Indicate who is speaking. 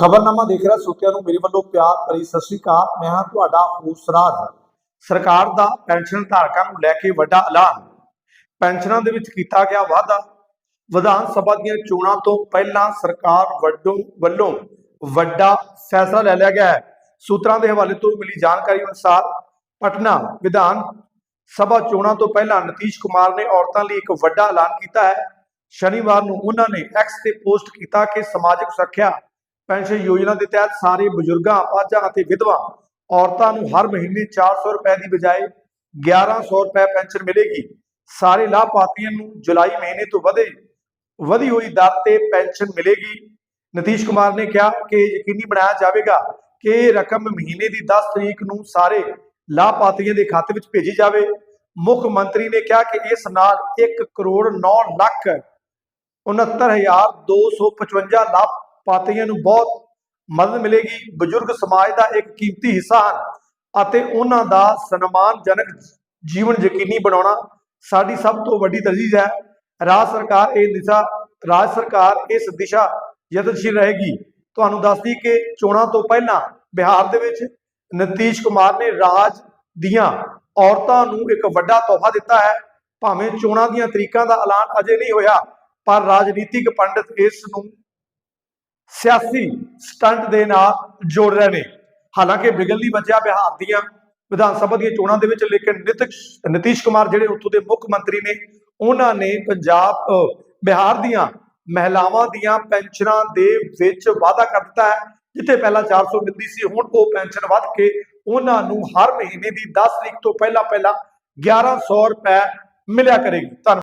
Speaker 1: ਖਬਰਨਾਮਾ ਦੇਖ ਰਿਹਾ ਸਰੋਤਿਆਂ ਨੂੰ ਮੇਰੇ ਵੱਲੋਂ ਪਿਆਰ ਭਰੀ ਸਤਿ ਸ੍ਰੀ ਅਕਾਲ। ਮੈਂ ਹਾਂ ਤੁਹਾਡਾ ਹੋਸਟ ਰਾਜ। ਸਰਕਾਰ ਦਾ ਪੈਨਸ਼ਨ ਧਾਰਕਾਂ ਨੂੰ ਲੈ ਕੇ ਵੱਡਾ ਐਲਾਨ। ਪੈਨਸ਼ਨਾਂ ਦੇ ਵਿੱਚ ਕੀਤਾ ਗਿਆ ਵਾਅਦਾ। ਵਿਧਾਨ ਸਭਾ ਦੀਆਂ ਚੋਣਾਂ ਤੋਂ ਪਹਿਲਾਂ ਸਰਕਾਰ ਵੱਲੋਂ ਵੱਲੋਂ ਵੱਡਾ ਫੈਸਲਾ ਲੈ ਲਿਆ ਗਿਆ ਹੈ। ਸੂਤਰਾਂ ਦੇ ਹਵਾਲੇ ਤੋਂ ਮਿਲੀ ਜਾਣਕਾਰੀ ਅਨੁਸਾਰ ਪਟਨਾ ਵਿਧਾਨ ਸਭਾ ਚੋਣਾਂ ਤੋਂ ਪਹਿਲਾਂ ਨਤੀਸ਼ ਕੁਮਾਰ ਨੇ ਔਰਤਾਂ ਲਈ ਇੱਕ ਵੱਡਾ ਐਲਾਨ ਕੀਤਾ ਹੈ। ਸ਼ਨੀਵਾਰ ਨੂੰ ਉਹਨਾਂ ਨੇ ਐਕਸ ਤੇ ਪੋਸਟ ਕੀਤਾ ਕਿ ਸਮਾਜਿਕ ਸੁਰੱਖਿਆ ਪੈਨਸ਼ਨ ਯੋਜਨਾ ਦੇ ਤਹਿਤ ਸਾਰੇ ਬਜ਼ੁਰਗਾਂ ਅਪਾਹਜਾਂ ਅਤੇ ਵਿਧਵਾ ਔਰਤਾਂ ਨੂੰ ਹਰ ਮਹੀਨੇ 400 ਰੁਪਏ ਦੀ ਬਜਾਏ 1100 ਰੁਪਏ ਪੈਨਸ਼ਨ ਮਿਲੇਗੀ। ਸਾਰੇ ਲਾਭਪਾਤਰੀਆਂ ਨੂੰ ਜੁਲਾਈ ਮਹੀਨੇ ਤੋਂ ਵਧੇ, ਵਧੀ ਹੋਈ ਦਰ ਤੇ ਪੈਨਸ਼ਨ ਮਿਲੇਗੀ। ਨਤੀਸ਼ ਕੁਮਾਰ ਨੇ ਕਿਹਾ ਕਿ ਯਕੀਨੀ ਬਣਾਇਆ ਜਾਵੇਗਾ ਕਿ ਇਹ ਰਕਮ ਮਹੀਨੇ ਦੀ 10 ਤਰੀਕ ਨੂੰ ਸਾਰੇ ਲਾਭਪਾਤਰੀਆਂ ਦੇ ਖਾਤੇ ਵਿੱਚ ਭੇਜੀ ਜਾਵੇ। ਮੁੱਖ ਮੰਤਰੀ ਨੇ ਕਿਹਾ ਕਿ ਇਸ ਨਾਲ 1 ਕਰੋੜ 9 ਲੱਖ 69255 ਪਾਤਰੀਆਂ ਨੂੰ ਬਹੁਤ ਮਦਦ ਮਿਲੇਗੀ। ਬਜ਼ੁਰਗ ਸਮਾਜ ਦਾ ਇੱਕ ਕੀਮਤੀ ਹਿੱਸਾ ਹਨ ਅਤੇ ਉਹਨਾਂ ਦਾ ਸਨਮਾਨਜਨਕ ਜੀਵਨ ਯਕੀਨੀ ਬਣਾਉਣਾ ਸਾਡੀ ਸਭ ਤੋਂ ਵੱਡੀ ਤਰਜੀਹ ਹੈ। ਰਾਜ ਸਰਕਾਰ ਇਹ ਦਿਸ਼ਾ, ਰਾਜ ਸਰਕਾਰ ਇਸ ਦਿਸ਼ਾ ਯਤਨਸ਼ੀਲ ਰਹੇਗੀ। ਤੁਹਾਨੂੰ ਦੱਸਦੀ ਕਿ ਚੋਣਾਂ ਤੋਂ ਪਹਿਲਾਂ ਬਿਹਾਰ ਦੇ ਵਿੱਚ ਨਤੀਸ਼ ਕੁਮਾਰ ਨੇ ਰਾਜ ਦੀਆਂ ਔਰਤਾਂ ਨੂੰ ਇੱਕ ਵੱਡਾ ਤੋਹਫਾ ਦਿੱਤਾ ਹੈ। ਭਾਵੇਂ ਚੋਣਾਂ ਦੀਆਂ ਤਰੀਕਾਂ ਦਾ ਐਲਾਨ ਅਜੇ ਨਹੀਂ ਹੋਇਆ, ਪਰ ਰਾਜਨੀਤਿਕ ਪੰਡਿਤ ਇਸ ਨੂੰ ਸਿਆਸੀ ਸਟੰਟ ਦੇ ਨਾਲ ਜੋੜ ਰਹੇ ਨੇ। ਹਾਲਾਂਕਿ ਬਿਗਲ ਨਹੀਂ ਬਚਿਆ ਬਿਹਾਰ ਦੀਆਂ ਵਿਧਾਨ ਸਭਾ ਦੀਆਂ ਚੋਣਾਂ ਦੇ ਵਿੱਚ ਲੇਕਿਨ ਨਿਤਿਸ਼, ਨਤੀਸ਼ ਕੁਮਾਰ ਜਿਹੜੇ ਉੱਥੋਂ ਦੇ ਮੁੱਖ ਮੰਤਰੀ ਨੇ, ਉਹਨਾਂ ਨੇ ਪੰਜਾਬ ਬਿਹਾਰ ਦੀਆਂ ਮਹਿਲਾਵਾਂ ਦੀਆਂ ਪੈਨਸ਼ਨਾਂ ਦੇ ਵਿੱਚ ਵਾਅਦਾ ਕਰ ਦਿੱਤਾ ਹੈ, ਜਿੱਥੇ ਪਹਿਲਾਂ 400 ਮਿਲਦੀ ਸੀ, ਹੁਣ ਉਹ ਪੈਨਸ਼ਨ ਵੱਧ ਕੇ ਉਹਨਾਂ ਨੂੰ ਹਰ ਮਹੀਨੇ ਦੀ 10 ਤਰੀਕ ਤੋਂ ਪਹਿਲਾਂ ਪਹਿਲਾਂ 1100 ਰੁਪਏ ਮਿਲਿਆ ਕਰੇਗੀ। ਧੰਨਵਾਦ।